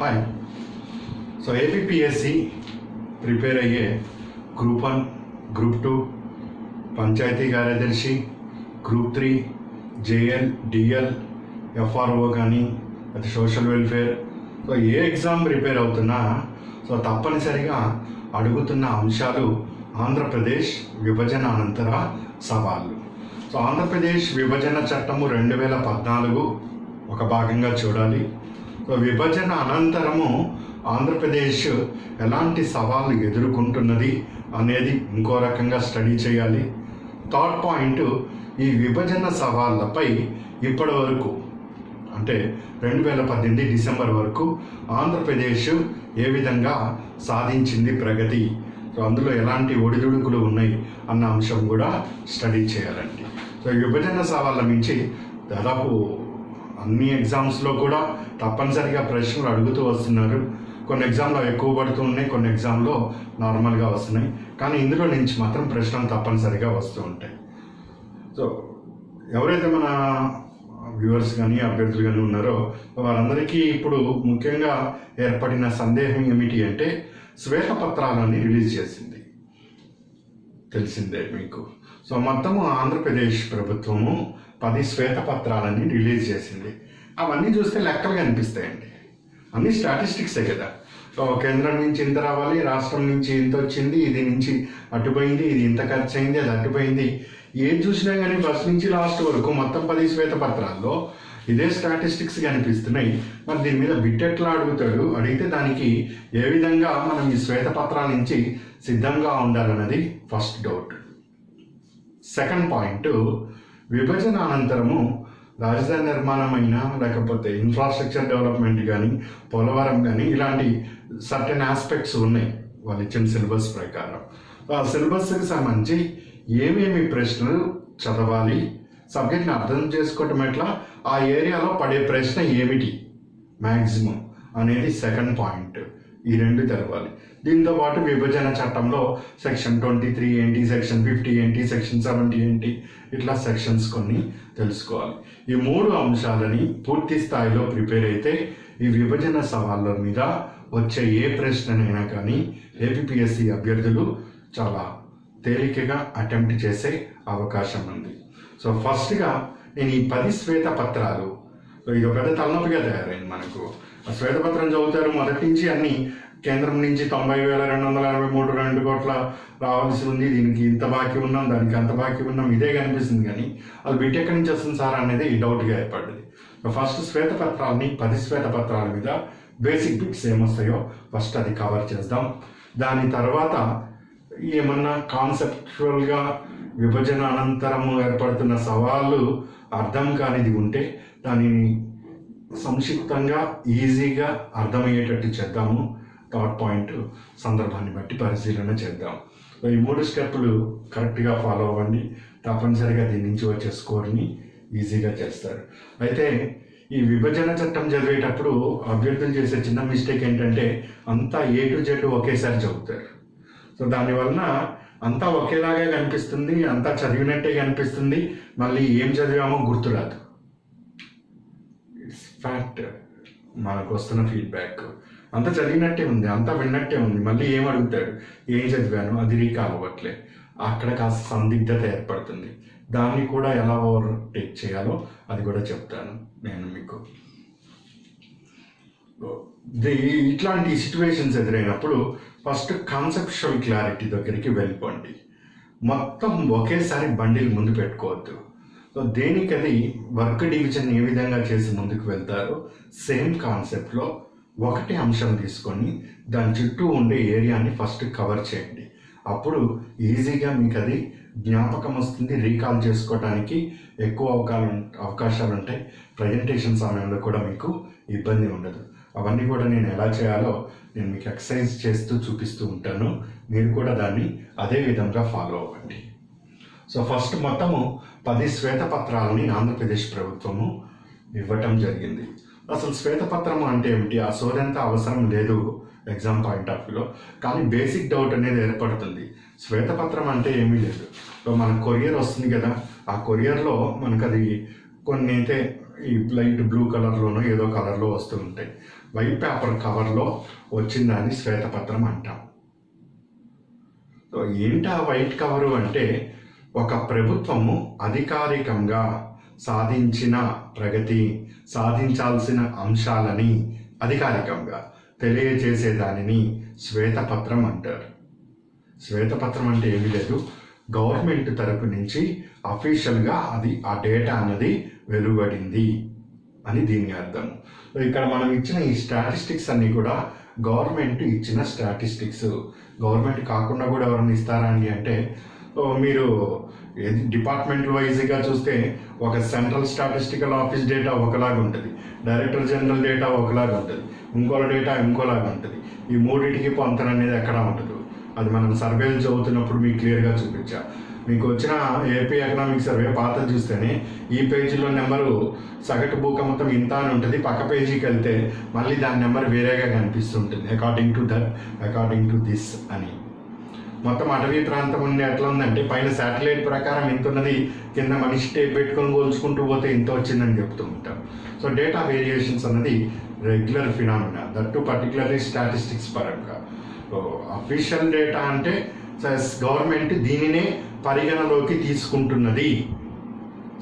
Hi so APSC prepare అయ్యే group one group two panchayat కార్యదర్శి group three JL DL FRO కానీ అది social welfare so ఏ exam prepare అవుతున్నా సో తప్పనిసరిగా అడుగుతున్న అంశాలు ఆంధ్రప్రదేశ్ విభజన అనంతర సవాళ్ళు. సో ఆంధ్రప్రదేశ్ విభజన చట్టము రెండు వేల పద్నాలుగు ఒక భాగంగా చూడాలి. విభజన అనంతరము ఆంధ్రప్రదేశ్ ఎలాంటి సవాళ్ళు ఎదుర్కొంటున్నది అనేది ఇంకో రకంగా స్టడీ చేయాలి. థర్డ్ పాయింట్ ఈ విభజన సవాళ్ళపై ఇప్పటి వరకు అంటే రెండు వేల పద్దెనిమిది డిసెంబర్ వరకు ఆంధ్రప్రదేశ్ ఏ విధంగా సాధించింది ప్రగతి? సో అందులో ఎలాంటి ఒడిదుడుకులు ఉన్నాయి అన్న అంశం కూడా స్టడీ చేయాలండి. సో విభజన సవాళ్ళ నుంచి దాదాపు అన్ని ఎగ్జామ్స్లో కూడా తప్పనిసరిగా ప్రశ్నలు అడుగుతూ వస్తున్నారు. కొన్ని ఎగ్జామ్లో ఎక్కువ పడుతూ ఉన్నాయి కొన్ని ఎగ్జామ్లో నార్మల్గా వస్తున్నాయి. కానీ ఇందులో నుంచి మాత్రం ప్రశ్నలు తప్పనిసరిగా వస్తూ ఉంటాయి. సో ఎవరైతే మన వ్యూవర్స్ కానీ అభ్యర్థులు కానీ ఉన్నారో వారందరికీ ఇప్పుడు ముఖ్యంగా ఏర్పడిన సందేహం ఏమిటి అంటే శ్వేతపత్రాలని రిలీజ్ చేసింది. తెలిసిందే మీకు. సో మొత్తము ఆంధ్రప్రదేశ్ ప్రభుత్వము పది శ్వేతపత్రాలని రిలీజ్ చేసింది. అవన్నీ చూస్తే లెక్కలు కనిపిస్తాయండి. అన్ని స్టాటిస్టిక్సే కదా. కేంద్రం నుంచి ఇంత రావాలి రాష్ట్రం నుంచి ఇంత వచ్చింది ఇది నుంచి అటుపోయింది ఇది ఇంత ఖర్చు అయింది అది అటుపోయింది ఏం చూసినా కానీ ఫస్ట్ నుంచి లాస్ట్ వరకు మొత్తం పది శ్వేతపత్రాల్లో ఇదే స్టాటిస్టిక్స్ కనిపిస్తున్నాయి. మరి దీని మీద బిట్ ఎట్లా అడుగుతాడు? అడిగితే దానికి ఏ విధంగా మనం ఈ శ్వేతపత్రాల నుంచి సిద్ధంగా ఉండాలన్నది ఫస్ట్ డౌట్. సెకండ్ పాయింట్ విభజన అనంతరము రాజధాని నిర్మాణం అయినా లేకపోతే ఇన్ఫ్రాస్ట్రక్చర్ డెవలప్మెంట్ కానీ పోలవరం కానీ ఇలాంటి సర్టెన్ ఆస్పెక్ట్స్ ఉన్నాయి. వాళ్ళు ఇచ్చిన సిలబస్ ప్రకారం. ఆ సిలబస్కి సంబంధించి ఏమేమి ప్రశ్నలు చదవాలి సబ్జెక్ట్ని అర్థం చేసుకోవటం ఎట్లా ఆ ఏరియాలో పడే ప్రశ్న ఏమిటి? మ్యాక్సిమం అనేది సెకండ్ పాయింట్ ఈ రెండు తెలవాలి. దీంతో పాటు విభజన చట్టంలో సెక్షన్ ట్వంటీ త్రీ ఏంటి సెక్షన్ ఫిఫ్టీ ఏంటి సెక్షన్ సెవెంటీ ఏంటి ఇట్లా సెక్షన్స్ కొన్ని తెలుసుకోవాలి. ఈ మూడు అంశాలని పూర్తి స్థాయిలో ప్రిపేర్ అయితే ఈ విభజన సవాళ్ళ మీద వచ్చే ఏ ప్రశ్ననైనా కానీ ఏపీఎస్సి అభ్యర్థులు చాలా తేలికగా అటెంప్ట్ చేసే అవకాశం ఉంది. సో ఫస్ట్గా నేను ఈ పది శ్వేత పత్రాలు ఇది పెద్ద తలనొప్పిగా తయారైంది మనకు. ఆ శ్వేతపత్రం చదువుతారు మొదటి నుంచి అన్ని. కేంద్రం నుంచి తొంభై వేల రెండు వందల అరవై మూడు రెండు కోట్ల రావాల్సి ఉంది. దీనికి ఇంత బాకీ ఉన్నాం దానికి అంత బాకీ ఉన్నాం ఇదే కనిపిస్తుంది కానీ అది బీటెక్ నుంచి వస్తుంది సార్ అనేది డౌట్గా ఏర్పడింది. ఫస్ట్ శ్వేతపత్రాలని పది శ్వేతపత్రాల మీద బేసిక్ బిట్స్ ఏమొస్తాయో ఫస్ట్ అది కవర్ చేద్దాం. దాని తర్వాత ఏమన్నా కాన్సెప్చువల్గా విభజన అనంతరం ఏర్పడుతున్న సవాళ్ళు అర్థం కానిది ఉంటే దానిని సంక్షిప్తంగా ఈజీగా అర్థమయ్యేటట్టు చేద్దాము. థాట్ పాయింట్ సందర్భాన్ని బట్టి పరిశీలన చేద్దాం. ఈ మూడు స్టెప్పులు కరెక్ట్గా ఫాలో అవ్వండి. తప్పనిసరిగా దీని నుంచి వచ్చే స్కోర్ని ఈజీగా చేస్తారు. అయితే ఈ విభజన చట్టం చదివేటప్పుడు అభ్యర్థులు చేసే చిన్న మిస్టేక్ ఏంటంటే అంతా ఏ టు జెడ్ ఒకేసారి చదువుతారు. సో దానివలన అంతా ఒకేలాగే కనిపిస్తుంది అంతా చదివినట్టే కనిపిస్తుంది మళ్ళీ ఏం చదివామో గుర్తురాదు ఇట్స్ ఫ్యాక్ట్ మనకు వస్తున్న ఫీడ్బ్యాక్ అంతా చదివినట్టే ఉంది అంతా విన్నట్టే ఉంది. మళ్ళీ ఏం అడుగుతాడు? ఏం చదివాను? అది రీకాల్ అవ్వట్లే అక్కడ కాస్త సందిగ్ధత ఏర్పడుతుంది. దాన్ని కూడా ఎలా ఓవర్ టేక్ చేయాలో అది కూడా చెప్తాను నేను మీకు. ఇట్లాంటి సిచ్యువేషన్స్ ఎదురైనప్పుడు ఫస్ట్ కాన్సెప్షువల్ క్లారిటీ దగ్గరికి వెళ్ళిపోండి. మొత్తం ఒకేసారి బండిల్ ముందు పెట్టుకోవద్దు. సో దేనికి వర్క్ డివిజన్ ఏ విధంగా చేసి ముందుకు వెళ్తారో సేమ్ కాన్సెప్ట్లో ఒకటి అంశం తీసుకొని దాని చుట్టూ ఉండే ఏరియాని ఫస్ట్ కవర్ చేయండి. అప్పుడు ఈజీగా మీకు అది జ్ఞాపకం వస్తుంది రీకాల్ చేసుకోవడానికి ఎక్కువ అవకాశం అవకాశాలు ఉంటాయి ప్రజెంటేషన్ సమయంలో కూడా మీకు ఇబ్బంది ఉండదు. అవన్నీ కూడా నేను ఎలా చేయాలో నేను మీకు ఎక్సర్సైజ్ చేస్తూ చూపిస్తూ ఉంటాను. మీరు కూడా దాన్ని అదే విధంగా ఫాలో అవ్వండి. సో ఫస్ట్ మొత్తము పది శ్వేతపత్రాలని ఆంధ్రప్రదేశ్ ప్రభుత్వము ఇవ్వటం జరిగింది. అసలు శ్వేతపత్రం అంటే ఏమిటి? ఆ సోదంత అవసరం లేదు ఎగ్జామ్ పాయింట్ ఆఫ్ వ్యూలో కానీ బేసిక్ డౌట్ అనేది ఏర్పడుతుంది. శ్వేతపత్రం అంటే ఏమీ లేదు. సో మన కొరియర్ వస్తుంది కదా ఆ కొరియర్లో మనకు అది కొన్ని అయితే ఈ లైట్ బ్లూ కలర్లోనో ఏదో కలర్లో వస్తూ ఉంటాయి. వైట్ పేపర్ కవర్లో వచ్చిన దాన్ని శ్వేతపత్రం అంటాం. సో ఏంటి ఆ వైట్ కవరు అంటే ఒక ప్రభుత్వము అధికారికంగా సాధించిన ప్రగతి సాధించాల్సిన అంశాలని అధికారికంగా తెలియజేసే దానిని శ్వేతపత్రం అంటారు. శ్వేతపత్రం అంటే ఏమీ లేదు. గవర్నమెంట్ తరపు నుంచి అఫీషియల్గా అది ఆ డేటా అన్నది వెలువడింది అని దీని అర్థం. ఇక్కడ మనం ఇచ్చిన ఈ స్టాటిస్టిక్స్ అన్నీ కూడా గవర్నమెంట్ ఇచ్చిన స్టాటిస్టిక్స్. గవర్నమెంట్ కాకుండా కూడా ఎవరైనా ఇస్తారా అని అంటే మీరు డిపార్ట్మెంట్ వైజ్గా చూస్తే ఒక సెంట్రల్ స్టాటిస్టికల్ ఆఫీస్ డేటా ఒకలాగా ఉంటుంది. డైరెక్టర్ జనరల్ డేటా ఒకలాగా ఉంటుంది. ఇంకోల డేటా ఇంకోలాగా ఉంటుంది. ఈ మూడింటికి పొంతన అనేది ఎక్కడా ఉండదు. అది మనం సర్వేలు చదువుతున్నప్పుడు మీకు క్లియర్గా చూపించా. మీకు వచ్చిన ఏపీ ఎకనామిక్ సర్వే పాత చూస్తేనే ఈ పేజీలో నెంబరు సగటు భూక మొత్తం ఇంత అని ఉంటుంది. పక్క పేజీకి వెళ్తే మళ్ళీ దాని నెంబర్ వేరేగా కనిపిస్తుంటుంది. According to that according to this అని. మొత్తం అటవీ ప్రాంతం ఉండి ఎట్లా ఉందంటే పైన శాటిలైట్ ప్రకారం ఇంత ఉన్నది కింద మనిషి టేప్ పెట్టుకొని పోల్చుకుంటూ పోతే ఇంత వచ్చిందని చెప్తూ ఉంటాం. సో డేటా వేరియేషన్స్ అన్నది regular phenomena that to particularly statistics పరంగా. అఫీషియల్ డేటా అంటే గవర్నమెంట్ దీనినే పరిగణలోకి తీసుకుంటున్నది.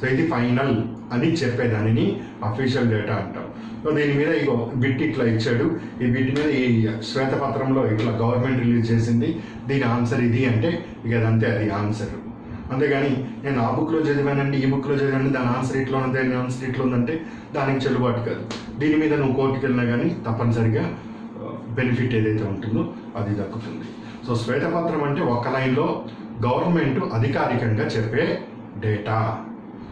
సో ఇది ఫైనల్ అని చెప్పేదానిని అఫీషియల్ డేటా అంటాం. సో దీని మీద ఇగో బిట్ ఇట్లా ఇచ్చాడు. ఈ బిట్ మీద ఈ శ్వేతపత్రంలో ఇట్లా గవర్నమెంట్ రిలీజ్ చేసింది. దీని ఆన్సర్ ఇది అంటే ఇక అదంతే అది ఆన్సర్. అంతేగాని నేను ఆ బుక్లో చదివానండి ఈ బుక్లో చదివాను దాని ఆన్సర్ ఇట్లా ఉంది దాని ఆన్సర్ ఇట్లా ఉందంటే దానికి చెల్లుబాటు కాదు. దీని మీద నువ్వు కోర్టుకు వెళ్ళినా కానీ తప్పనిసరిగా బెనిఫిట్ ఏదైతే ఉంటుందో అది దక్కుతుంది. సో శ్వేతపత్రం అంటే ఒక లైన్లో గవర్నమెంట్ అధికారికంగా చెప్పే డేటా.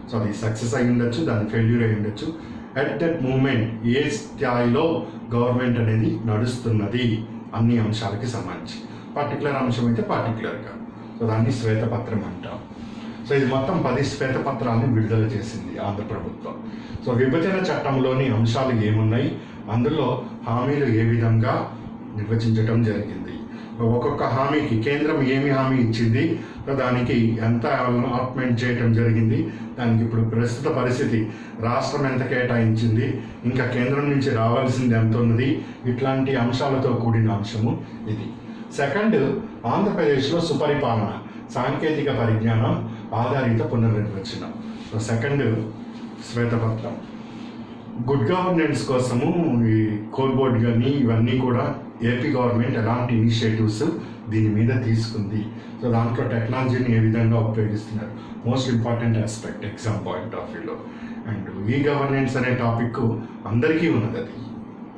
సో అది సక్సెస్ అయి ఉండొచ్చు దాని ఫెయిల్యూర్ అయి ఉండొచ్చు అట్ దట్ మూమెంట్ ఏ స్థాయిలో గవర్నమెంట్ అనేది నడుస్తున్నది అన్ని అంశాలకి సంబంధించి. పర్టికులర్ అంశం అయితే పర్టికులర్గా సో దాన్ని శ్వేతపత్రం అంటాం. సో ఇది మొత్తం పది శ్వేతపత్రాలను విడుదల చేసింది ఆంధ్ర ప్రభుత్వం. సో విభజన చట్టంలోని అంశాలు ఏమున్నాయి? అందులో హామీలు ఏ విధంగా నిర్వచించటం జరిగింది? ఒక్కొక్క హామీకి కేంద్రం ఏమి హామీ ఇచ్చింది దానికి ఎంత అలాట్మెంట్ చేయటం జరిగింది దానికి ఇప్పుడు ప్రస్తుత పరిస్థితి రాష్ట్రం ఎంత కేటాయించింది ఇంకా కేంద్రం నుంచి రావాల్సింది ఎంత ఉన్నది ఇట్లాంటి అంశాలతో కూడిన అంశము ఇది. సెకండ్ ఆంధ్రప్రదేశ్లో సుపరిపాలన సాంకేతిక పరిజ్ఞానం ఆధారిత పునర్నిర్వచనం. సో సెకండ్ శ్వేతపత్రం. గుడ్ గవర్నెన్స్ కోసము ఈ కోల్బోర్డ్ కానీ ఇవన్నీ కూడా ఏపీ గవర్నమెంట్ ఎలాంటి ఇనిషియేటివ్స్ దీని మీద తీసుకుంది. సో దాంట్లో టెక్నాలజీని ఏ విధంగా ఉపయోగిస్తున్నారు? Most important aspect exam point of వ్యూలో అండ్ ఈ గవర్నెన్స్ అనే టాపిక్ అందరికీ ఉన్నది అది.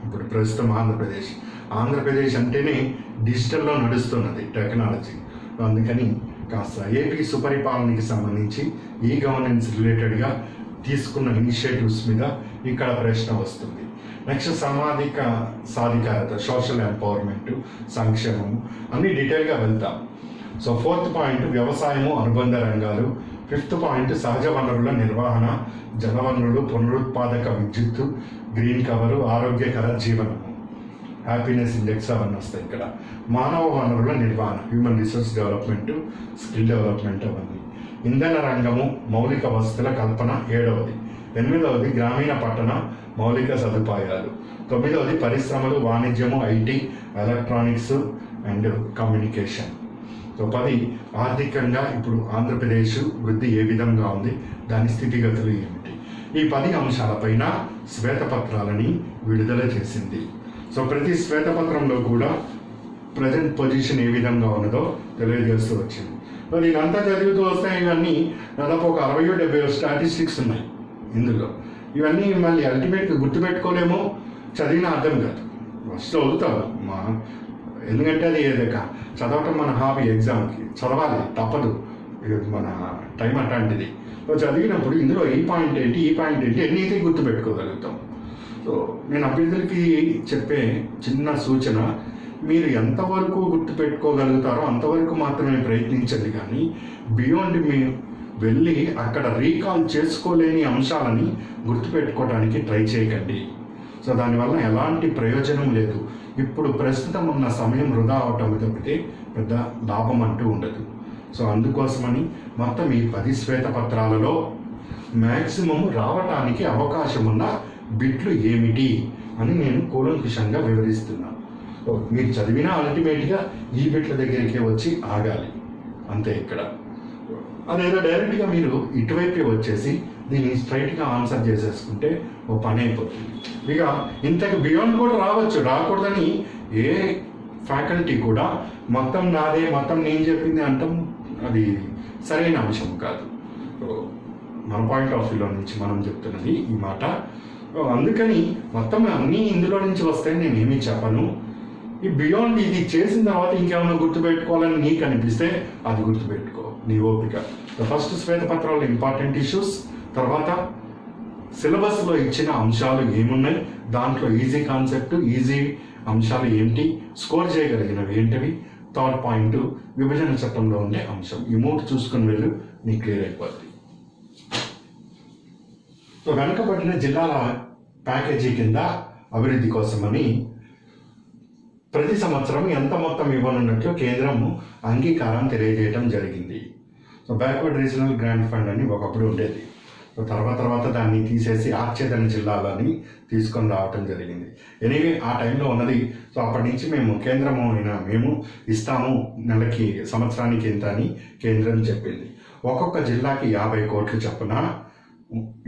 ఇప్పుడు ప్రస్తుతం ఆంధ్రప్రదేశ్. ఆంధ్రప్రదేశ్ అంటేనే డిజిటల్లో నడుస్తున్నది టెక్నాలజీ అందుకని కాస్త ఏపీ సుపరిపాలనకి సంబంధించి ఈ గవర్నెన్స్ రిలేటెడ్గా తీసుకున్న ఇనిషియేటివ్స్ మీద ఇక్కడ ప్రశ్న వస్తుంది. నెక్స్ట్ సామాజిక సాధికారత సోషల్ ఎంపవర్మెంట్ సంక్షేమం. అన్ని డీటెయిల్గా వెళ్తాం. సో ఫోర్త్ పాయింట్ వ్యవసాయము అనుబంధ రంగాలు. ఫిఫ్త్ పాయింట్ సహజ వనరుల నిర్వహణ జలవనరులు పునరుత్పాదక విద్యుత్తు గ్రీన్ కవరు ఆరోగ్యకర జీవనము హ్యాపీనెస్ ఇండెక్స్ అవన్నీ వస్తాయి ఇక్కడ. మానవ వనరుల నిర్వహణ human resource development skill development అవన్నీ. ఇంధన రంగము మౌలిక వసతుల కల్పన ఏడవది. ఎనిమిదవది గ్రామీణ పట్టణ మౌలిక సదుపాయాలు. తొమ్మిదవది పరిశ్రమలు వాణిజ్యము IT electronics and communication. So పది ఆర్థికంగా ఇప్పుడు ఆంధ్రప్రదేశ్ వృద్ధి ఏ విధంగా ఉంది? దాని స్థితిగతులు ఏమిటి? ఈ పది అంశాలపైన శ్వేతపత్రాలని విడుదల చేసింది. సో ప్రతి శ్వేతపత్రంలో కూడా ప్రజెంట్ పొజిషన్ ఏ విధంగా ఉన్నదో తెలియజేస్తూ వచ్చింది. సో దీనంతా చదువుతూ వస్తే ఇవన్నీ దాదాపు ఒక అరవై డెబ్బై స్టాటిస్టిక్స్ ఉన్నాయి ఇందులో. ఇవన్నీ మళ్ళీ అల్టిమేట్గా గుర్తుపెట్టుకోలేము. చదివినా అర్థం కాదు. ఫస్ట్ చదువుతావు మా ఎందుకంటే అది ఏదక చదవటం మన హాబీ ఎగ్జామ్కి చదవాలి తప్పదు. ఇది మన టైం అట్లాంటిది. సో చదివినప్పుడు ఇందులో ఈ పాయింట్ ఏంటి e ఈ పాయింట్ ఏంటి ఎన్నైతే గుర్తుపెట్టుకోగలుగుతాం. సో నేను అభ్యర్థులకి చెప్పే చిన్న సూచన మీరు ఎంతవరకు గుర్తుపెట్టుకోగలుగుతారో అంతవరకు మాత్రమే ప్రయత్నించండి. కానీ బియాండ్ మీ వెళ్ళి అక్కడ రీకాల్ చేసుకోలేని అంశాలని గుర్తుపెట్టుకోవడానికి ట్రై చేయకండి. సో దానివల్ల ఎలాంటి ప్రయోజనం లేదు. ఇప్పుడు ప్రస్తుతం ఉన్న సమయం వృధా అవటం తప్పితే పెద్ద లాభం అంటూ ఉండదు. సో అందుకోసమని మొత్తం ఈ పది శ్వేతపత్రాలలో మ్యాక్సిమం రావటానికి అవకాశం ఉన్న బిట్లు ఏమిటి అని నేను కూలంకుషంగా వివరిస్తున్నాను మీరు చదివినా అల్టిమేట్గా ఈ బిట్ల దగ్గరికే వచ్చి ఆగాలి. అంతే ఇక్కడ. అదేదో డైరెక్ట్గా మీరు ఇటువైపే వచ్చేసి దీన్ని స్ట్రైట్గా ఆన్సర్ చేసేసుకుంటే ఓ పని అయిపోతుంది. ఇక ఇంతకు బియాండ్ కూడా రావచ్చు రాకూడదని ఏ ఫ్యాకల్టీ కూడా మొత్తం నాదే మొత్తం నేను చెప్పింది అంటాం అది సరైన అంశం కాదు. మన పాయింట్ ఆఫ్ వ్యూలో నుంచి మనం చెప్తున్నది ఈ మాట. అందుకని మొత్తం అన్నీ ఇందులో నుంచి వస్తాయని నేను ఏమీ చెప్పను. ఈ బియాండ్ ఇది చేసిన తర్వాత ఇంకేమైనా గుర్తుపెట్టుకోవాలని నీకు అనిపిస్తే అది గుర్తుపెట్టుకో. నీ ఓపిక. ద ఫస్ట్ శ్వేతపత్రాలు ఇంపార్టెంట్ ఇష్యూస్ తర్వాత సిలబస్లో ఇచ్చిన అంశాలు ఏమున్నాయి? దాంట్లో ఈజీ కాన్సెప్ట్ ఈజీ అంశాలు ఏంటి? స్కోర్ చేయగలిగినవి ఏంటివి? థర్డ్ పాయింట్ విభజన చట్టంలో ఉండే అంశం. ఈ మూడు చూసుకుని వెళ్ళు నీకు క్లియర్ అయిపోద్ది. సో జిల్లాల ప్యాకేజీ కింద అభివృద్ధి కోసమని ప్రతి సంవత్సరం ఎంత మొత్తం ఇవ్వనున్నట్లు కేంద్రం అంగీకారం తెలియజేయడం జరిగింది. So backward regional grant fund అని ఒకప్పుడు ఉండేది. సో తర్వాత తర్వాత దాన్ని తీసేసి ఆచ్ఛేదన జిల్లాలని తీసుకొని రావటం జరిగింది. ఎనీవే ఆ టైంలో ఉన్నది. సో అప్పటి నుంచి మేము కేంద్రము అయినా మేము ఇస్తాము నెలకి సంవత్సరానికి ఎంత అని కేంద్రం చెప్పింది. ఒక్కొక్క జిల్లాకి యాభై కోట్లు చొప్పున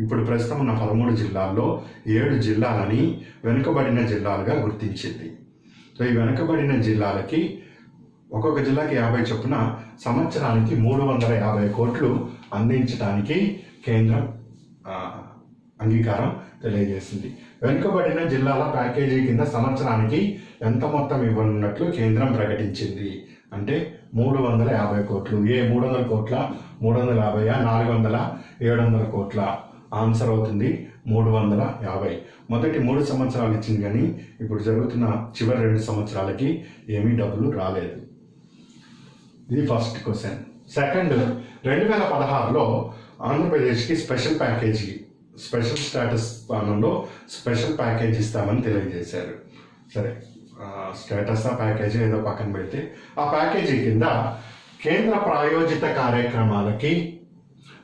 ఇప్పుడు ప్రస్తుతం ఉన్న పదమూడు జిల్లాల్లో ఏడు జిల్లాలని వెనుకబడిన జిల్లాలుగా గుర్తించింది. సో ఈ వెనుకబడిన జిల్లాలకి ఒక్కొక్క జిల్లాకి యాభై చొప్పున సంవత్సరానికి మూడు వందల యాభై కోట్లు అందించడానికి కేంద్రం అంగీకారం తెలియజేసింది. వెనుకబడిన జిల్లాల ప్యాకేజీ కింద సంవత్సరానికి ఎంత మొత్తం ఇవ్వనున్నట్లు కేంద్రం ప్రకటించింది? అంటే మూడు వందల యాభై కోట్లు. ఏ మూడు వందల కోట్ల? మూడు వందల యాభై నాలుగు వందల ఏడు వందల కోట్ల? ఆన్సర్ అవుతుంది. మూడు వందల యాభై. మొదటి మూడు సంవత్సరాలు ఇచ్చింది కానీ ఇప్పుడు జరుగుతున్న చివరి రెండు సంవత్సరాలకి ఏమీ డబ్బులు రాలేదు. ఇది ఫస్ట్ క్వశ్చన్ సెకండ్ రెండు వేల పదహారులో ఆంధ్రప్రదేశ్కి స్పెషల్ ప్యాకేజీ స్పెషల్ స్టేటస్ స్థానంలో స్పెషల్ ప్యాకేజ్ ఇస్తామని తెలియజేశారు. సరే స్టేటస్ ఆ ప్యాకేజీ ఏదో పక్కన పెడితే ఆ ప్యాకేజీ కింద కేంద్ర ప్రాయోజిత కార్యక్రమాలకి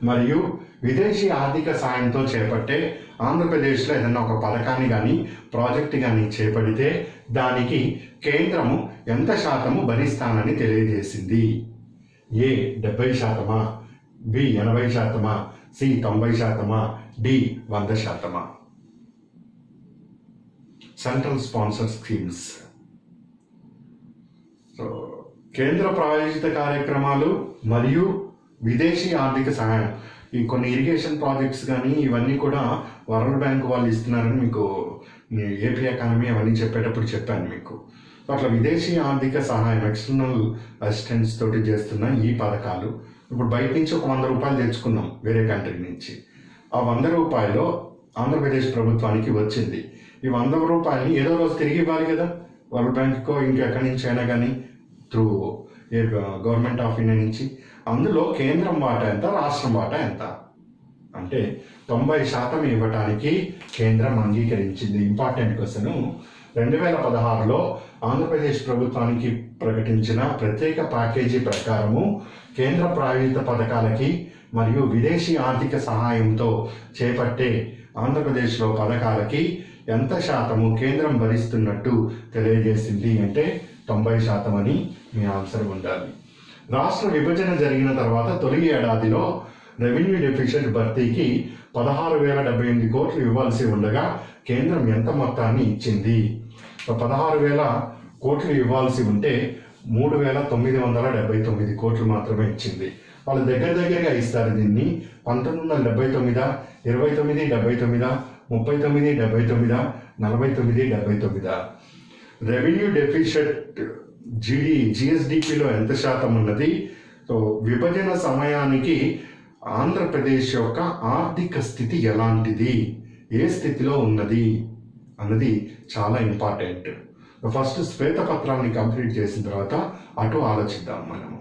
మరియు విదేశీ ఆర్థిక సాయంతో చేపట్టే ఆంధ్రప్రదేశ్లో ఏదైనా ఒక పథకాన్ని కానీ ప్రాజెక్ట్ కానీ చేపడితే దానికి కేంద్రము ఎంత శాతము భరిస్తానని తెలియజేసింది? ఏ డెబ్బై శాతమా? బి ఎనభై శాతమా? సి తొంభై శాతమా? డి వంద శాతమా? Central sponsor schemes. సో కేంద్ర ప్రాయోజిత కార్యక్రమాలు మరియు విదేశీ ఆర్థిక సహాయం. కొన్ని ఇరిగేషన్ ప్రాజెక్ట్స్ కానీ ఇవన్నీ కూడా వరల్డ్ బ్యాంక్ వాళ్ళు ఇస్తున్నారని మీకు ఏపీ ఎకానమీ అవన్నీ చెప్పేటప్పుడు చెప్పాను మీకు. అట్లా విదేశీ ఆర్థిక సహాయం ఎక్స్టర్నల్ అసిస్టెన్స్ తోటి చేస్తున్న ఈ పథకాలు ఇప్పుడు బయట నుంచి ఒక వంద రూపాయలు తెచ్చుకున్నాం వేరే కంట్రీ నుంచి. ఆ వంద రూపాయలు ఆంధ్రప్రదేశ్ ప్రభుత్వానికి వచ్చింది. ఈ వంద రూపాయలని ఏదో రోజు తిరిగి ఇవ్వాలి కదా వరల్డ్ బ్యాంక్కో ఇంకెక్కడి నుంచి అయినా కానీ through a government of India నుంచి. అందులో కేంద్రం వాటా ఎంత రాష్ట్రం వాటా ఎంత? అంటే తొంభై శాతం ఇవ్వటానికి కేంద్రం అంగీకరించింది. Important question. రెండు వేల పదహారులో ఆంధ్రప్రదేశ్ ప్రభుత్వానికి ప్రకటించిన ప్రత్యేక ప్యాకేజీ ప్రకారము కేంద్ర ప్రాయోజిత పథకాలకి మరియు విదేశీ ఆర్థిక సహాయంతో చేపట్టే ఆంధ్రప్రదేశ్లో పథకాలకి ఎంత శాతము కేంద్రం భరిస్తున్నట్టు తెలియజేసింది అంటే తొంభై శాతం అని మీ ఆన్సర్ ఉండాలి. రాష్ట్ర విభజన జరిగిన తర్వాత తొలి ఏడాదిలో రెవెన్యూ డెఫిషియట్ భర్తీకి పదహారు వేల డెబ్బై ఎనిమిది కోట్లు ఇవ్వాల్సి ఉండగా కేంద్రం ఎంత మొత్తాన్ని ఇచ్చింది? పదహారు వేల కోట్లు ఇవ్వాల్సి ఉంటే మూడు వేల తొమ్మిది వందల డెబ్బై తొమ్మిది కోట్లు మాత్రమే ఇచ్చింది. వాళ్ళు దగ్గర దగ్గరగా ఇస్తారు దీన్ని. పంతొమ్మిది వందల డెబ్బై తొమ్మిదా ఇరవై తొమ్మిది డెబ్బై తొమ్మిదా ముప్పై తొమ్మిది డెబ్బై తొమ్మిదా నలభై తొమ్మిది డెబ్బై తొమ్మిదా. రెవెన్యూ డెఫిషిట్ జిడి జిఎస్డిపిలో ఎంత శాతం ఉన్నది? సో విభజన సమయానికి ఆంధ్రప్రదేశ్ యొక్క ఆర్థిక స్థితి ఎలాంటిది? ఏ స్థితిలో ఉన్నది? అన్నది చాలా ఇంపార్టెంట్. ఫస్ట్ శ్వేతపత్రాన్ని కంప్లీట్ చేసిన తర్వాత అటు ఆలోచిద్దాం మనము.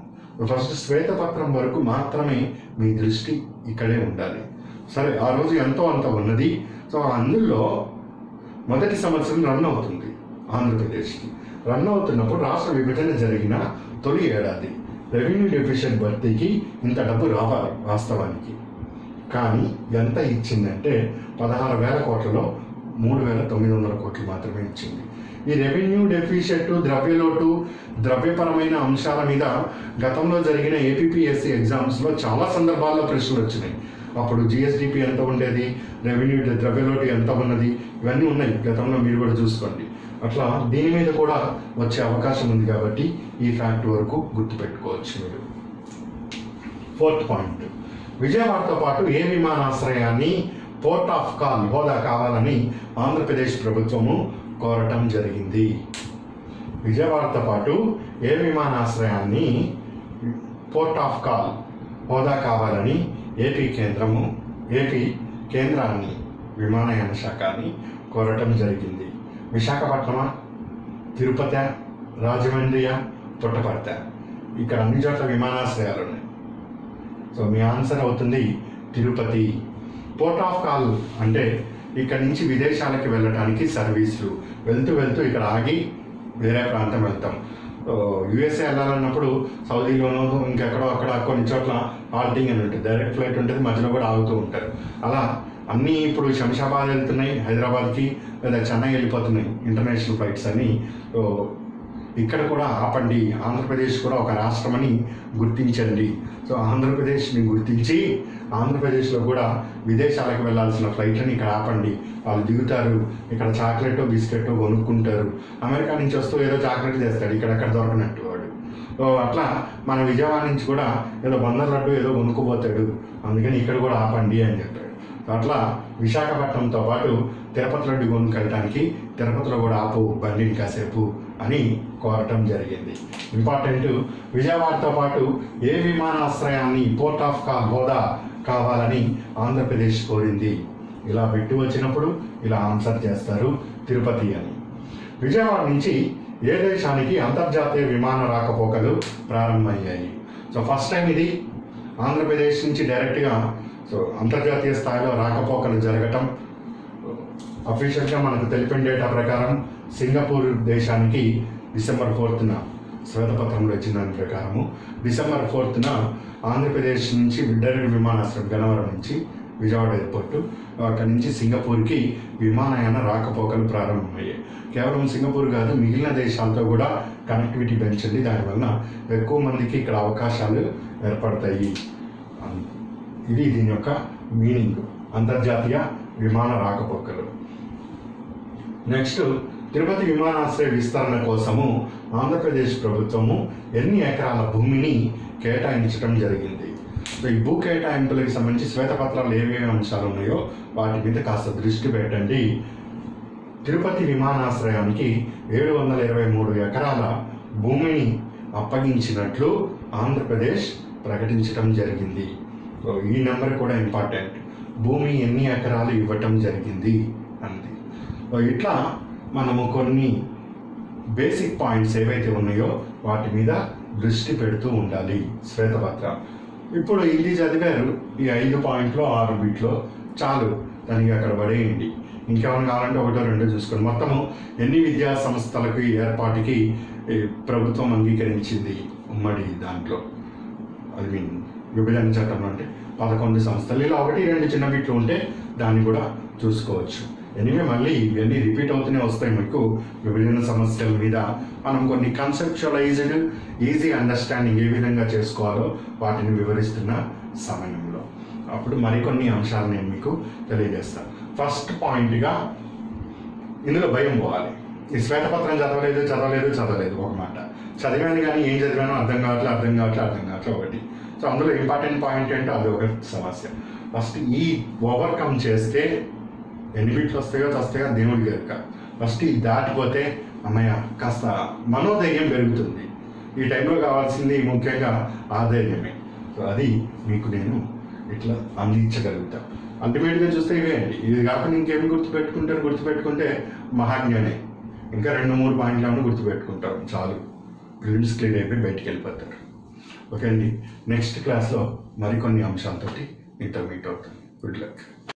ఫస్ట్ శ్వేతపత్రం వరకు మాత్రమే మీ దృష్టి ఇక్కడే ఉండాలి. సరే ఆ రోజు ఎంతో అంత ఉన్నది. సో అందులో మొదటి సంవత్సరం రన్ అవుతుంది. ఆంధ్రప్రదేశ్కి. రన్ అవుతున్నప్పుడు రాష్ట్ర విభజన జరిగిన తొలి ఏడాది రెవెన్యూ డెఫిషియెంట్ భర్తీకి ఇంత డబ్బు రావాలి వాస్తవానికి. కానీ ఎంత ఇచ్చిందంటే పదహారు వేల కోట్లలో మూడు వేల తొమ్మిది వందల కోట్లు మాత్రమే ఇచ్చింది. ఈ రెవెన్యూ డెఫిషియెంట్ ద్రవ్యలోటు ద్రవ్యపరమైన అంశాల మీద గతంలో జరిగిన ఏపీపీఎస్సీ ఎగ్జామ్స్లో చాలా సందర్భాల్లో ప్రశ్నలు వచ్చినాయి. అప్పుడు జిఎస్డిపి ఎంత ఉండేది? రెవెన్యూ ద్రవ్యలోటు ఎంత ఉన్నది? ఇవన్నీ ఉన్నాయి. గతంలో మీరు కూడా చూసుకోండి. అట్లా దీని మీద కూడా వచ్చే అవకాశం ఉంది కాబట్టి ఈ ఫ్యాక్ట్ వరకు గుర్తుపెట్టుకోవచ్చు మీరు. ఫోర్త్ పాయింట్ విజయవాడతో పాటు ఏ విమానాశ్రయాన్ని పోర్ట్ ఆఫ్ కాల్ హోదా కావాలని ఆంధ్రప్రదేశ్ ప్రభుత్వము కోరటం జరిగింది. విజయవాడతో పాటు ఏ విమానాశ్రయాన్ని పోర్ట్ ఆఫ్ కాల్ హోదా కావాలని ఏపీ కేంద్రము ఏపీ కేంద్రాన్ని విమానయాన శాఖని కోరటం జరిగింది. విశాఖపట్నమా తిరుపతి రాజమండ్రియా పుట్టపర్త ఇక్కడ అన్ని చోట్ల విమానాశ్రయాలు ఉన్నాయి. సో మీ ఆన్సర్ అవుతుంది తిరుపతి. పోర్ట్ ఆఫ్ కాల్ అంటే ఇక్కడ నుంచి విదేశాలకి వెళ్ళడానికి సర్వీసులు. వెళ్తూ వెళ్తూ ఇక్కడ ఆగి వేరే ప్రాంతం వెళ్తాం. యుఎస్ఏ వెళ్ళాలన్నప్పుడు సౌదీలోనూ ఇంకెక్కడో అక్కడ కొన్ని చోట్ల హాల్టింగ్ అని ఉంటుంది. డైరెక్ట్ ఫ్లైట్ ఉంటుంది మధ్యలో కూడా ఆగుతూ ఉంటారు. అలా అన్నీ ఇప్పుడు శంషాబాద్ వెళ్తున్నాయి హైదరాబాద్కి లేదా చెన్నై వెళ్ళిపోతున్నాయి ఇంటర్నేషనల్ ఫ్లైట్స్ అని సో ఇక్కడ కూడా ఆపండి. ఆంధ్రప్రదేశ్ కూడా ఒక రాష్ట్రమని గుర్తించండి. సో ఆంధ్రప్రదేశ్ని గుర్తించి ఆంధ్రప్రదేశ్లో కూడా విదేశాలకు వెళ్ళాల్సిన ఫ్లైట్లని ఇక్కడ ఆపండి. వాళ్ళు దిగుతారు. ఇక్కడ చాక్లెట్ బిస్కెట్ కొనుక్కుంటారు. అమెరికా నుంచి వస్తూ ఏదో చాక్లెట్ చేస్తాడు ఇక్కడక్కడ దొరకనట్టు వాడు. సో అట్లా మన విజయవాడ నుంచి కూడా ఏదో బందర్ లడ్డు ఏదో కొనుక్కుపోతాడు అందుకని ఇక్కడ కూడా ఆపండి అని చెప్పాడు. అట్లా విశాఖపట్నంతో పాటు తిరుపతి లడ్డు కొనుక్కెళ్ళడానికి తిరుపతిలో కూడా ఆపు బండిని కాసేపు అని కోరటం జరిగింది. ఇంపార్టెంట్ విజయవాడతో పాటు ఏ విమానాశ్రయాన్ని పోర్ట్ ఆఫ్ కా హోదా కావాలని ఆంధ్రప్రదేశ్ కోరింది. ఇలా పెట్టి వచ్చినప్పుడు ఇలా ఆన్సర్ చేస్తారు తిరుపతి అని. విజయవాడ నుంచి ఏ దేశానికి అంతర్జాతీయ విమాన రాకపోకలు ప్రారంభమయ్యాయి? సో ఫస్ట్ టైం ఇది. ఆంధ్రప్రదేశ్ నుంచి డైరెక్ట్గా సో అంతర్జాతీయ స్థాయిలో రాకపోకలు జరగటం అఫీషియల్గా మనకు తెలిపిన డేటా ప్రకారం సింగపూర్ దేశానికి డిసెంబర్ ఫోర్త్న శ్వేతపత్రంలో ఇచ్చిన దాని ప్రకారము డిసెంబర్ ఫోర్త్న ఆంధ్రప్రదేశ్ నుంచి విడ్డరి విమానాశ్రయం గన్నవరం నుంచి విజయవాడ ఎయిర్పోర్టు అక్కడి నుంచి సింగపూర్కి విమానయాన రాకపోకలు ప్రారంభమయ్యాయి. కేవలం సింగపూర్ కాదు మిగిలిన దేశాలతో కూడా కనెక్టివిటీ పెంచింది. దానివల్ల ఎక్కువ మందికి ఇక్కడ అవకాశాలు ఏర్పడతాయి. ఇది దీని యొక్క మీనింగ్. అంతర్జాతీయ విమాన రాకపోకలు. నెక్స్ట్ తిరుపతి విమానాశ్రయ విస్తరణ కోసము ఆంధ్రప్రదేశ్ ప్రభుత్వము ఎన్ని ఎకరాల భూమిని కేటాయించడం జరిగింది. సో ఈ భూ కేటాయింపులకు సంబంధించి శ్వేతపత్రాలు ఏమేమి అంశాలు ఉన్నాయో వాటి మీద కాస్త దృష్టి పెట్టండి. తిరుపతి విమానాశ్రయానికి ఏడు వందల ఇరవై మూడు ఎకరాల భూమిని అప్పగించినట్లు ఆంధ్రప్రదేశ్ ప్రకటించడం జరిగింది. ఈ నెంబర్ కూడా ఇంపార్టెంట్ భూమి ఎన్ని ఎకరాలు ఇవ్వటం జరిగింది? అంది. ఇట్లా మనము కొన్ని బేసిక్ పాయింట్స్ ఏవైతే ఉన్నాయో వాటి మీద దృష్టి పెడుతూ ఉండాలి. శ్వేతపత్రం ఇప్పుడు ఇది చదివారు ఈ ఐదు పాయింట్లు ఆరు వీటిలో చాలు దానికి అక్కడ పడేయండి. ఇంకేమైనా కావాలంటే ఒకటో రెండో చూసుకోండి. మొత్తము ఎన్ని విద్యా సంస్థలకు ఏర్పాటుకి ప్రభుత్వం అంగీకరించింది? ఉమ్మడి దాంట్లో. ఐ మీన్ విభజన చట్టం అంటే పదకొండు సంస్థలు. ఇలా ఒకటి రెండు చిన్న బిట్లు ఉంటే దాన్ని కూడా చూసుకోవచ్చు. ఎనివే మళ్ళీ ఇవన్నీ రిపీట్ అవుతూనే వస్తాయి మీకు. విభజన సమస్యల మీద మనం కొన్ని కన్సెప్చువలైజ్డ్ ఈజీ అండర్స్టాండింగ్ ఏ విధంగా చేసుకోవాలో వాటిని వివరిస్తున్న సమయంలో. అప్పుడు మరికొన్ని అంశాలు నేను మీకు తెలియజేస్తాను. ఫస్ట్ పాయింట్గా ఇందులో భయం పోవాలి. ఈ శ్వేతపత్రం చదవలేదు చదవలేదు చదవలేదు ఒక మాట. చదివాను కానీ ఏం చదివానో అర్థం కావట్లేదు అర్థం కావట్లేదు అర్థం కావట్లేదు ఒకటి. సో అందులో ఇంపార్టెంట్ పాయింట్ ఏంటో అది ఒక సమస్య. ఫస్ట్ ఈ ఓవర్కమ్ చేస్తే ఎన్ని వస్తాయో వస్తాయో దేవుడికి ఎరక ఫస్ట్ ఇది దాటిపోతే అమ్మయ్య కాస్త మనోధైర్యం పెరుగుతుంది. ఈ టైంలో కావాల్సింది ముఖ్యంగా ఆధైర్యమే. సో అది మీకు నేను ఇట్లా అందించగలుగుతా. అల్టిమేట్గా చూస్తే ఇవే అండి. ఇది కాకుండా ఇంకేమి గుర్తుపెట్టుకుంటారు? గుర్తుపెట్టుకుంటే మహాజ్ఞానే. ఇంకా రెండు మూడు పాయింట్లు గుర్తుపెట్టుకుంటారు చాలు. ప్రిలిమ్స్ స్క్రీన్ అయిపోయి బయటికి వెళ్ళిపోతారు. ఓకే అండి. నెక్స్ట్ క్లాస్లో మరికొన్ని అంశాలతోటి మీతో మీట్ అవుతాను గుడ్ లక్